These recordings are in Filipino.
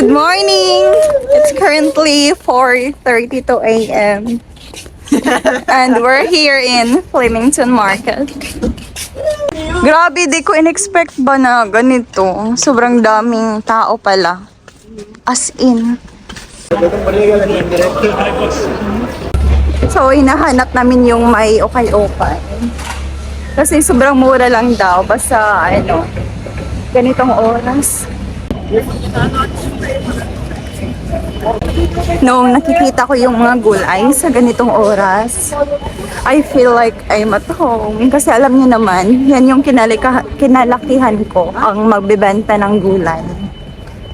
Good morning! It's currently 4.32 a.m. And we're here in Flemington Market. Grabe, di ko in-expect ba na ganito. Sobrang daming tao pala. As in. So, hinahanap namin yung may okay-okay. Kasi sobrang mura lang daw. Basta, ano, ganitong oras. Noong nakikita ko yung mga gulay sa ganitong oras, I feel like I'm at home. Kasi alam niyo naman, yan yung kinalika, kinalakihan ko, ang magbebenta ng gulay.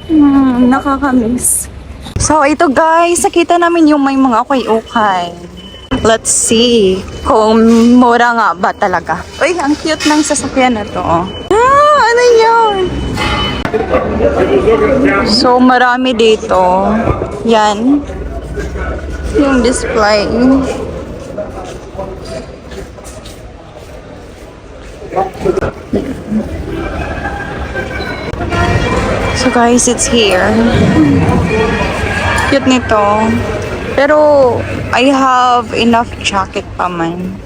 Hmm, nakakamiss. So, ito guys, nakita namin yung may mga ukay-ukay. Let's see kung mura nga ba talaga. Uy, ang cute ng sasakyan na to. Ah, ano yun? So, marami dito. Yan. Yung display. So guys, it's here. Cute nito. Pero, I have enough jacket pa man.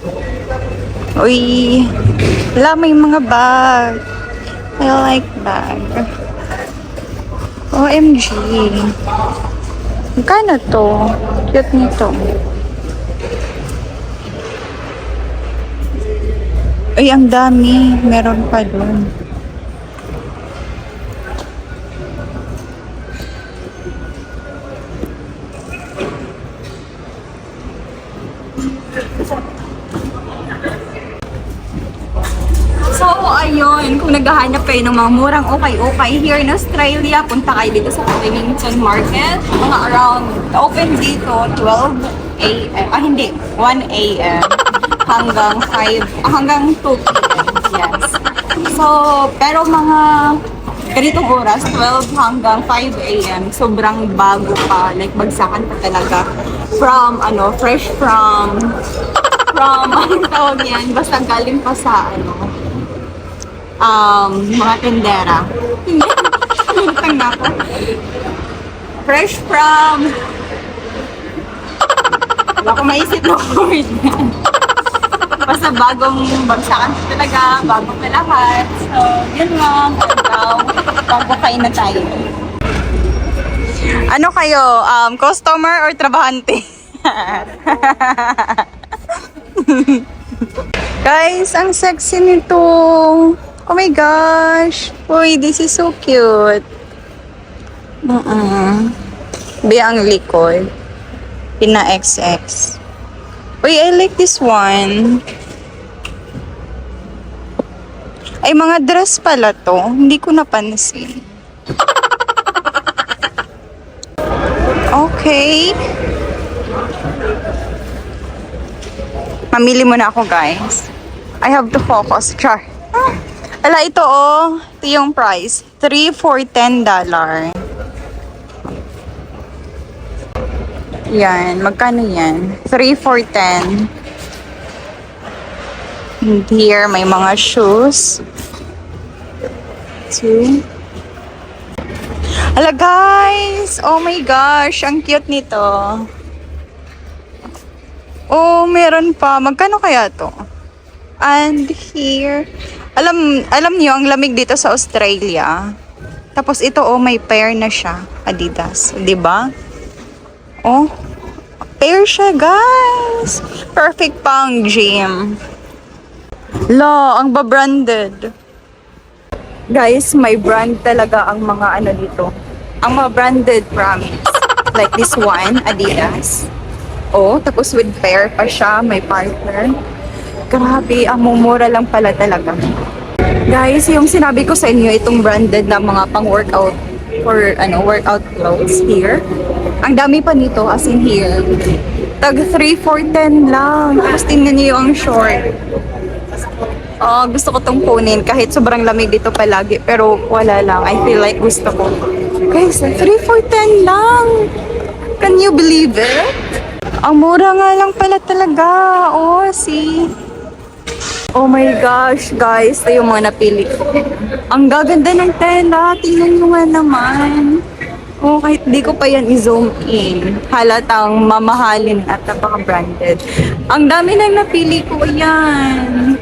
Uy, wala may mga bag. I like bag. OMG. Magkano to? Cute nito. Ay, ang dami. Meron pa dun. Naghahanap kayo ng mga murang okay-okay here in Australia, punta kayo dito sa Flemington Market. Mga around, open dito, 12 a.m. Ah, hindi, 1 a.m. hanggang 5, ah, hanggang 2 p.m. Yes. So, pero mga ganitong oras, 12 hanggang 5 a.m., sobrang bago pa. Like, bagsakan pa talaga. From, ano, fresh from, from, anong tawag yan? Basta galing pa sa, ano, um, mga tendera. Utang na ako. Fresh from... Wala ko maisip na word. Basta bagong bagsakan talaga, bagong na lahat. So, yun lang. Ikaw, bago kayo na tayo. Ano kayo? Um, customer or trabahante? Guys, ang sexy nito. Oh my gosh. Uy, this is so cute. Mm-mm. Bi ang likod. Pina XX. Uy, I like this one. Ay, mga dress pala to. Hindi ko napansin. Okay. Mamili muna ako, guys. I have to focus. Char. Ah, Ala, ito oh. Ito yung price. 3 for 10 dollar. Yan. Magkano yan? 3 for 10. And here, may mga shoes. Two. Ala, guys! Oh my gosh! Ang cute nito. Oh, meron pa. Magkano kaya to? And here, alam alam niyo ang lamig dito sa Australia. Tapos ito oh, may pair na siya, Adidas, 'di ba? Oh, pair siya, guys. Perfect pang gym. La, ang ba-branded. Guys, may brand talaga ang mga ano dito. Ang mga branded promise. Like this one, Adidas. Oh, tapos with pair pa siya, may partner. Grabe, ang mumura lang pala talaga. Guys, yung sinabi ko sa inyo, itong branded na mga pang-workout for ano, workout clothes here. Ang dami pa nito, as in here. Tag 3 for 10 lang. Tapos tingnan niyo yung short. Oh, gusto ko tong kunin kahit sobrang lamig dito palagi. Pero wala lang. I feel like gusto ko. Guys, 3 for 10 lang. Can you believe it? Ang mura nga lang pala talaga. Oh, see? Oh my gosh, guys. Ito yung mga napili ko. Ang gaganda ng tela. Tingnan nyo nga naman. Oh, kahit di ko pa yan i-zoom in. Halatang mamahalin at napaka-branded. Ang dami nang napili ko yan.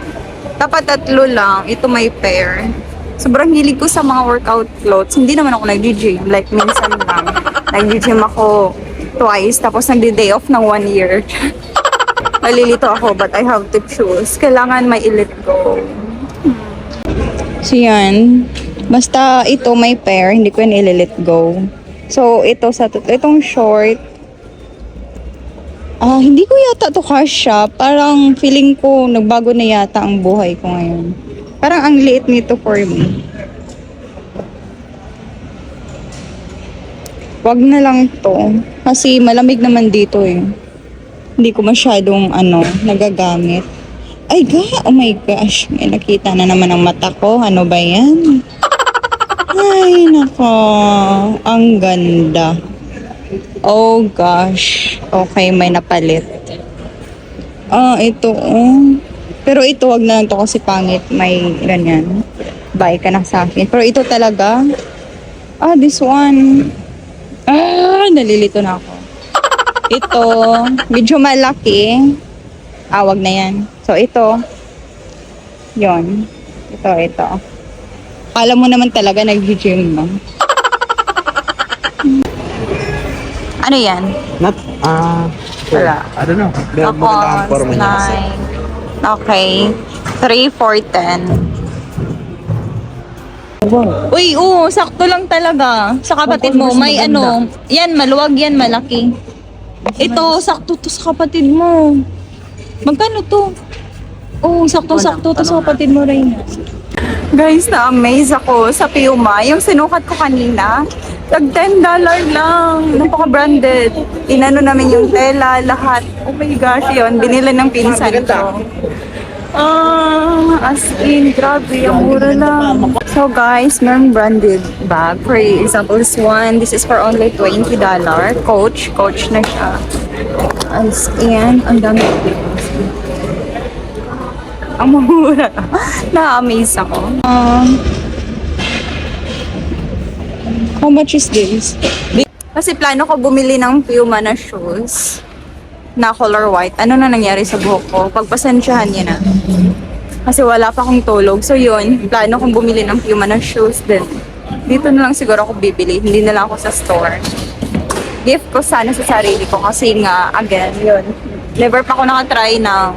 Dapat tatlo lang. Ito may pair. Sobrang hilig ko sa mga workout clothes. Hindi naman ako nag-gym. Like, minsan lang. Nag-gym ako twice. Tapos nag-day off ng one year. Nalilito ako, but I have to choose. Kailangan may i-let go. So, yan. Basta ito may pair, hindi ko yan i-let go. So, ito sa itong short, ah, hindi ko yata to kasha. Parang feeling ko, nagbago na yata ang buhay ko ngayon. Parang ang liit nito for me. Wag na lang to. Kasi malamig naman dito eh. Hindi ko masyadong ano, nagagamit. Ay, ga! Oh my gosh. May nakita na naman ang mata ko. Ano ba yan? Ay, nako. Ang ganda. Oh gosh. Okay, may napalit. Ah, ito. Oh. Pero ito, wag na lang to kasi pangit. May ganyan. Buy ka na sa akin. Pero ito talaga. Ah, this one. Ah, nalilito na ako. Ito, medyo malaki. Ah, wag na yan. So, ito. Yon. Ito, ito. Alam mo naman talaga nag-gym mo. Ano yan? Not, ah, Wala. I don't know. Mo na ang forma niya kasi. Okay. 3, 4, 10. Uy, oo, sakto lang talaga. Sa kapatid mo, may ano, yan, maluwag yan, malaki. Ito, sakto to sa kapatid mo. Magkano to? Oo, sakto-sakto to sa kapatid mo, Reyna. Guys, na-amaze ako sa Puma. Yung sinukat ko kanina, tag $10 lang. Napaka-branded. Inano namin yung tela, lahat. Oh my gosh, yun. Binili ng pinsan ko. Ah, as in, grabe, ang mura lang. So guys, meron branded bag. For example, this one, this is for only $20. Coach, coach na siya. As in, ang dami. Ang mura. Na-amaze ako. Um, how much is this? Kasi plano ko bumili ng Puma na shoes na color white. Ano na nangyari sa buhok ko? Pagpasensyahan niya na. Kasi wala pa akong tulog. So yun, plano kong bumili ng Puma na shoes din. Dito na lang siguro ako bibili. Hindi na lang ako sa store. Gift ko sana sa sarili ko kasi nga, again, yun. Never pa ako nakatry ng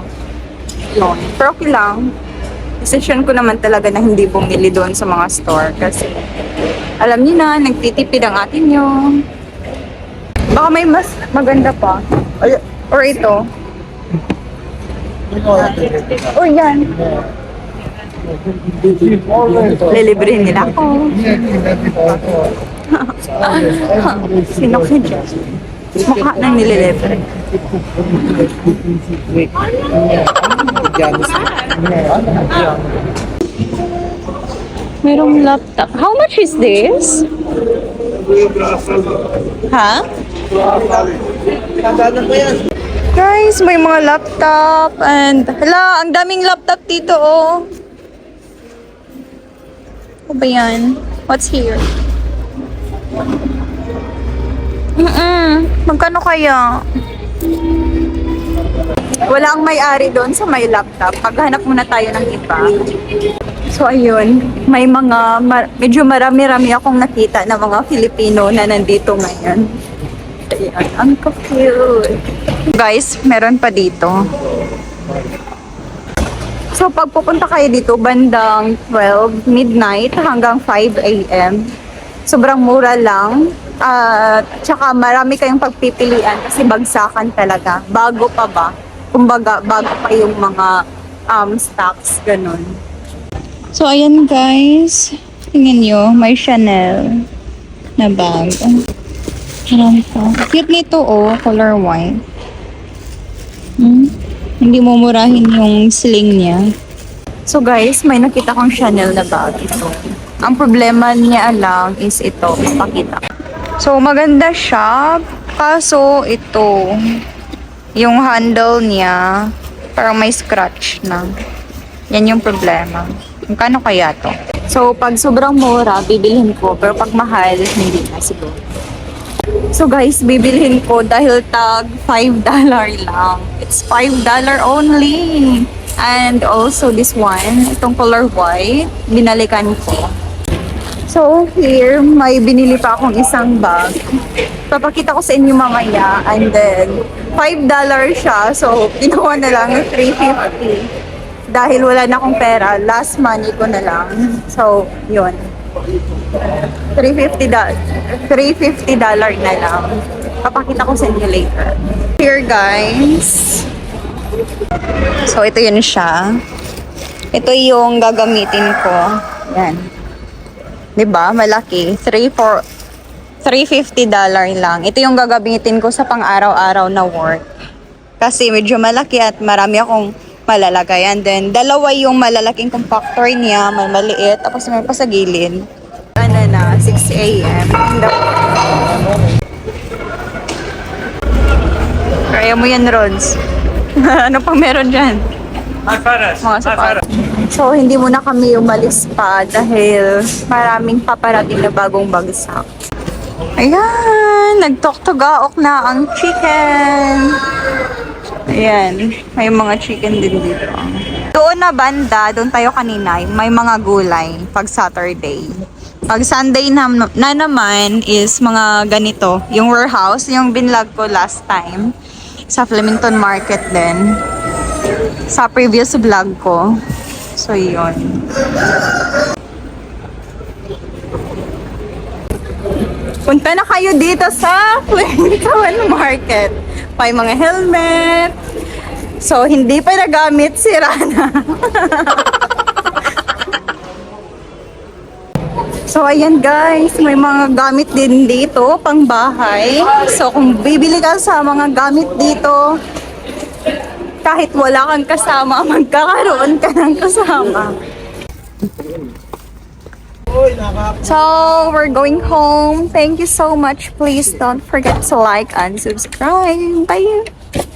yun. Pero okay lang. Decision ko naman talaga na hindi bumili doon sa mga store kasi alam niyo na, nagtitipid ang atin yun. Baka may mas maganda pa. Ay, Or ito. Or yan. Lilibre nila ako. Sino ka dyan? Mukha nang nililibre. Merong laptop. How much is this? Ha? Kagana ko yan. Guys, may mga laptop and hala, ang daming laptop dito oh. Ano ba yan? What's here? Mm-mm. Magkano kaya? Wala ang may-ari doon sa may laptop. Paghanap muna tayo ng iba. So ayun, may mga mar- medyo marami-rami akong nakita na mga Filipino na nandito ngayon. Ayan, ang cute. Guys, meron pa dito. So pag pupunta kayo dito bandang 12 midnight hanggang 5 a.m. Sobrang mura lang. At tsaka marami kayong pagpipilian kasi bagsakan talaga. Bago pa ba? Kumbaga, bago pa yung mga um, stocks, ganun. So, ayan guys. Tingnan nyo, may Chanel na bag. Marami pa. Cute nito oh, color white. Hmm? Hindi mo murahin yung sling niya. So guys, may nakita kong Chanel na bag ito. Ang problema niya lang is ito, pakita. So maganda siya, kaso ito, yung handle niya, parang may scratch na. Yan yung problema. Kano kaya to? So, pag sobrang mura, bibilhin ko. Pero pag mahal, hindi na siguro. So guys, bibilhin ko dahil tag $5 lang. It's $5 only. And also this one, itong color white, binalikan ko. So here, may binili pa akong isang bag. Papakita ko sa inyo mamaya. And then, $5 siya. So, kinuha na lang 350 Dahil wala na akong pera, last money ko na lang. So, yun. 350 da 350 dollar na lang. Papakita ko sa inyo later. Here guys. So ito yun siya. Ito yung gagamitin ko. Yan. 'Di ba? Malaki. 3 for 350 dollar lang. Ito yung gagamitin ko sa pang-araw-araw na work. Kasi medyo malaki at marami akong malalagay. And then, dalawa yung malalaking compactor niya, may maliit, tapos may pa sa gilid. Ano na, 6 a.m. Kaya mo yan, Rods. ano pang meron dyan? Mga sapatos. So, hindi muna kami umalis pa dahil maraming paparating na bagong bagsak. Ayan, nagtok-togaok na ang chicken. Ayan, may mga chicken din dito. Doon na banda, doon tayo kanina, may mga gulay pag Saturday. Pag Sunday na, na naman is mga ganito. Yung warehouse, yung binlog ko last time sa Flemington Market din. Sa previous vlog ko. So, yun. Punta na kayo dito sa Flemington Market. May mga helmet. So, hindi pa nagamit, sira na. so, ayan guys, may mga gamit din dito, pang bahay. So, kung bibili ka sa mga gamit dito, kahit wala kang kasama, magkakaroon ka ng kasama. So, we're going home. Thank you so much. Please don't forget to like and subscribe. Bye!